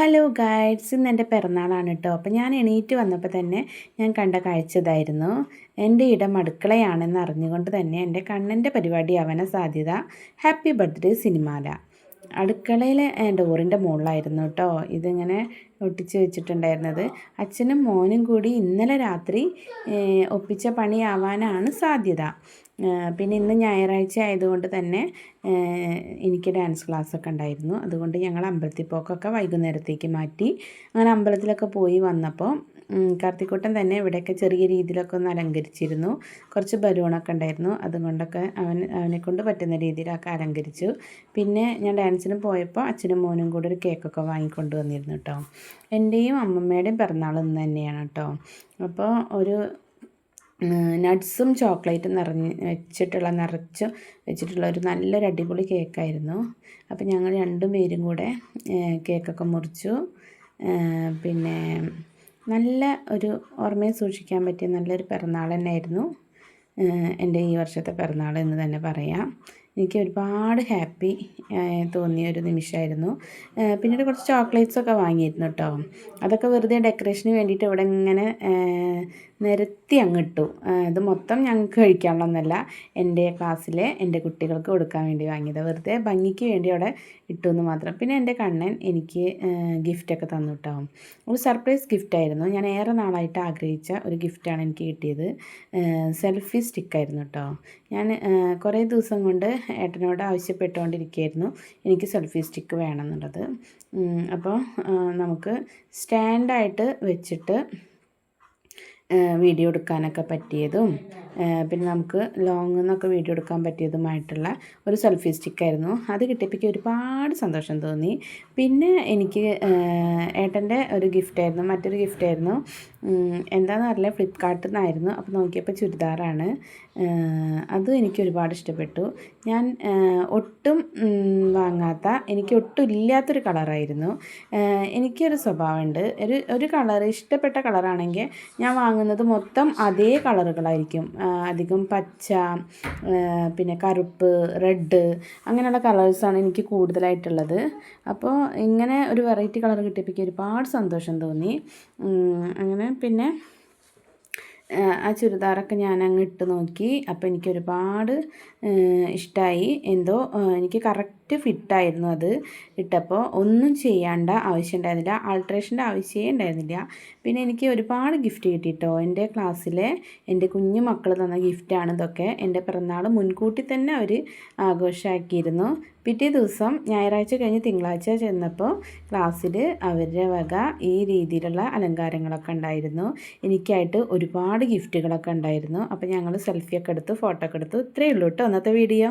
Hello guides ഇന്ന് എന്റെ പിറന്നാളാണ് കേട്ടോ അപ്പോൾ ഞാൻ എണീറ്റ് വന്നപ്പോൾ തന്നെ ഞാൻ കണ്ട കാഴ്ച ഇതായിരുന്നു എന്റെ ഇടം അടുക്കളയാണെന്ന് അറിഞ്ഞുകൊണ്ട് തന്നെ എന്റെ കണ്ണന്റെ പരിപാടി ആവാന സാധ്യത. Happy birthday Cinemala. അടുക്കളയിൽ ഡോറിന്റെ മുകളിലായിരുന്നു കേട്ടോ ഇതിങ്ങനെ ഒട്ടിച്ച് വെച്ചിട്ടുണ്ടായിരുന്നത്. അച്ഛനും മോനും കൂടി ഇന്നലെ രാത്രി ഒപ്പിച്ച പണിയാവാനാണ് സാധ്യത. പിന്നെ ഇന്ന് ഞായറാഴ്ച ആയതുകൊണ്ട് തന്നെ എനിക്ക് ഡാൻസ് ക്ലാസ്സൊക്കെ ഉണ്ടായിരുന്നു. അതുകൊണ്ട് ഞങ്ങൾ അമ്പലത്തിൽ പോക്കൊക്കെ വൈകുന്നേരത്തേക്ക് മാറ്റി. അങ്ങനെ അമ്പലത്തിലൊക്കെ പോയി വന്നപ്പോൾ കാർത്തിക്കൂട്ടൻ തന്നെ ഇവിടെയൊക്കെ ചെറിയ രീതിയിലൊക്കെ ഒന്ന് അലങ്കരിച്ചിരുന്നു. കുറച്ച് ബലൂണൊക്കെ ഉണ്ടായിരുന്നു. അതുകൊണ്ടൊക്കെ അവൻ അവനെ കൊണ്ട് പറ്റുന്ന രീതിയിലൊക്കെ അലങ്കരിച്ചു. പിന്നെ ഞാൻ ഡാൻസിന് പോയപ്പോൾ അച്ഛനും മോനും കൂടെ ഒരു കേക്കൊക്കെ വാങ്ങിക്കൊണ്ട് വന്നിരുന്നു കേട്ടോ. എന്റെയും അമ്മമ്മയുടെയും പിറന്നാൾ ഇന്ന് തന്നെയാണ് കേട്ടോ. അപ്പോൾ ഒരു നട്ട്സും ചോക്ലേറ്റും നിറഞ്ഞ് വെച്ചിട്ടുള്ള നിറച്ച് വെച്ചിട്ടുള്ള ഒരു നല്ലൊരു അടിപൊളി കേക്കായിരുന്നു. അപ്പോൾ ഞങ്ങൾ രണ്ടും പേരും കൂടെ കേക്കൊക്കെ മുറിച്ചു. പിന്നെ നല്ല ഒരു ഓർമ്മയെ സൂക്ഷിക്കാൻ പറ്റിയ നല്ലൊരു പിറന്നാൾ തന്നെയായിരുന്നു. എന്റെ ഈ വർഷത്തെ പിറന്നാൾ എന്ന് തന്നെ പറയാം. എനിക്ക് ഒരുപാട് ഹാപ്പി തോന്നിയ ഒരു നിമിഷമായിരുന്നു പിന്നീട് കുറച്ച് ചോക്ലേറ്റ്സൊക്കെ വാങ്ങിയിരുന്നു കേട്ടോ അതൊക്കെ വെറുതെ ഡെക്കറേഷന് വേണ്ടിയിട്ട് ഇവിടെ ഇങ്ങനെ നിരത്തി അങ്ങിട്ടു. ഇത് മൊത്തം ഞങ്ങൾക്ക് കഴിക്കാനുള്ളതെന്നല്ല എന്റെ ക്ലാസ്സിലെ എന്റെ കുട്ടികൾക്ക് കൊടുക്കാൻ വേണ്ടി വാങ്ങിയത്. വെറുതെ ഭംഗിക്ക് വേണ്ടി അവിടെ ഇട്ടു എന്ന് മാത്രം. പിന്നെ എന്റെ കണ്ണൻ എനിക്ക് ഗിഫ്റ്റൊക്കെ തന്നു കേട്ടോ ഒരു സർപ്രൈസ് ഗിഫ്റ്റായിരുന്നു ഞാൻ ഏറെ നാളായിട്ട് ആഗ്രഹിച്ച ഒരു ഗിഫ്റ്റാണ് എനിക്ക് കിട്ടിയത്. സെൽഫി സ്റ്റിക്കായിരുന്നു കേട്ടോ ഞാൻ കുറേ ദിവസം കൊണ്ട് ഏട്ടനോട് ആവശ്യപ്പെട്ടുകൊണ്ടിരിക്കുകയായിരുന്നു. എനിക്ക് സെൽഫി സ്റ്റിക്ക് വേണമെന്നുള്ളത്. അപ്പോൾ നമുക്ക് സ്റ്റാൻഡായിട്ട് വെച്ചിട്ട് വീഡിയോ എടുക്കാനൊക്കെ പറ്റിയതും പിന്നെ നമുക്ക് ലോങ് നിന്നൊക്കെ വീഡിയോ എടുക്കാൻ പറ്റിയതുമായിട്ടുള്ള ഒരു സെൽഫി സ്റ്റിക്കായിരുന്നു. അത് കിട്ടിയപ്പോൾ ഒരുപാട് സന്തോഷം തോന്നി. പിന്നെ എനിക്ക് ഏട്ടന്റെ ഒരു ഗിഫ്റ്റായിരുന്നു. മറ്റൊരു ഗിഫ്റ്റായിരുന്നു. എന്താണെന്ന് അറിയില്ല. ഫ്ലിപ്പ്കാർട്ടിൽ നിന്നായിരുന്നു അപ്പോൾ നോക്കിയപ്പോൾ ചുരിദാറാണ്. അതും എനിക്ക് ഒരുപാട് ഇഷ്ടപ്പെട്ടു. ഞാൻ ഒട്ടും വാങ്ങാത്ത എനിക്ക് ഒട്ടും ഇല്ലാത്തൊരു കളറായിരുന്നു. എനിക്കൊരു സ്വഭാവമുണ്ട്. ഒരു ഒരു കളർ ഇഷ്ടപ്പെട്ട കളറാണെങ്കിൽ ഞാൻ വാങ്ങുന്നത് മൊത്തം അതേ കളറുകളായിരിക്കും. അധികം പച്ച പിന്നെ കറുപ്പ് റെഡ് അങ്ങനെയുള്ള കളേഴ്സാണ് എനിക്ക് കൂടുതലായിട്ടുള്ളത്. അപ്പോൾ ഇങ്ങനെ ഒരു വെറൈറ്റി കളർ കിട്ടിയപ്പോൾ ഒരുപാട് സന്തോഷം തോന്നി. അങ്ങനെ പിന്നെ ആ ചുരിദാറൊക്കെ ഞാൻ അങ്ങ് ഇട്ട് നോക്കി. അപ്പോൾ എനിക്കൊരുപാട് ഇഷ്ടമായി എന്തോ എനിക്ക് കറക്റ്റ് ഫിറ്റായിരുന്നു അത് ഇട്ടപ്പോൾ ഒന്നും ചെയ്യേണ്ട ആവശ്യം ഉണ്ടായിരുന്നില്ല ആൾട്രേഷന്റെ ആവശ്യമേ ഉണ്ടായിരുന്നില്ല. പിന്നെ എനിക്ക് ഒരുപാട് ഗിഫ്റ്റ് കിട്ടിയിട്ടോ. എന്റെ ക്ലാസ്സിലെ എന്റെ കുഞ്ഞു മക്കൾ തന്ന ഗിഫ്റ്റാണ് ഇതൊക്കെ എന്റെ പിറന്നാൾ മുൻകൂട്ടി തന്നെ അവർ ആഘോഷമാക്കിയിരുന്നു. പിറ്റേ ദിവസം ഞായറാഴ്ച കഴിഞ്ഞ് തിങ്കളാഴ്ച ചെന്നപ്പോൾ ക്ലാസ്സിൽ അവരുടെ വക ഈ രീതിയിലുള്ള അലങ്കാരങ്ങളൊക്കെ ഉണ്ടായിരുന്നു. എനിക്കായിട്ട് ഒരുപാട് ഗിഫ്റ്റുകളൊക്കെ ഉണ്ടായിരുന്നു. അപ്പോൾ ഞങ്ങൾ സെൽഫിയൊക്കെ എടുത്ത് ഫോട്ടോ ഒക്കെ എടുത്തു ഇത്രയേ ഉള്ളൂ കേട്ടോ അന്നത്തെ വീഡിയോ.